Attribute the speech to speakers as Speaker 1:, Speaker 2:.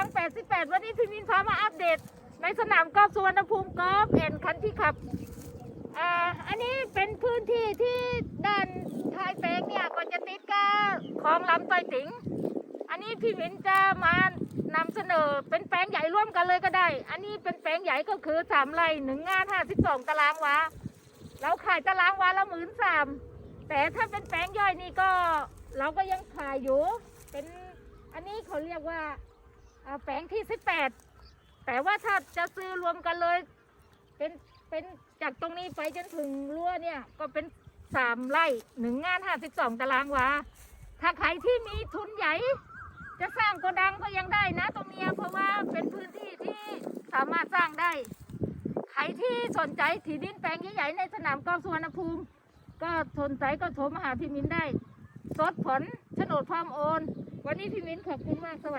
Speaker 1: ้ง 88 วันนี้พี่มินพามาอัปเดต ในสนามกอล์ฟสุวรรณภูมิกอล์ฟแอนคันที่ขับอ่าอันนี้เป็นพื้นที่ที่ด้านท้ายแปลงเนี่ยก็จะติดกับคลองลำต้อยติงอันนี้พี่มินจะมานำเสนอเป็นแปลงใหญ่ร่วมกันเลยก็ได้ อันนี้เป็นแปลงใหญ่ก็คือสามไร่หนึ่งงานห้าสิบสองตารางวาเราขายตารางวาละหมื่นสามแต่ถ้าเป็นแปลงย่อยนี่ก็เราก็ยังขายอยู่ เป็นอันนี้เขาเรียกว่า แปลงที่สิบแปดแต่ว่าถ้าจะซื้อรวมกันเลย เป็นเป็นจากตรงนี้ไปจนถึงรั้วเนี่ยก็เป็นสามไร่หนึ่งงานห้าสิบสองตารางวาถ้าใครที่มีทุนใหญ่ จะสร้างโกดังก็ยังได้นะ ตรงนี้เพราะว่าเป็นพื้นที่ที่สามารถสร้างได้ ใครที่สนใจที่ดินแปลงใหญ่ๆในสนามกอล์ฟสุวรรณภูมิ ก็สนใจก็โทรมาหาพี่มินได้ สดผลโฉนดพร้อมโอน วันนี้พี่มินขอบคุณมากสวัสดี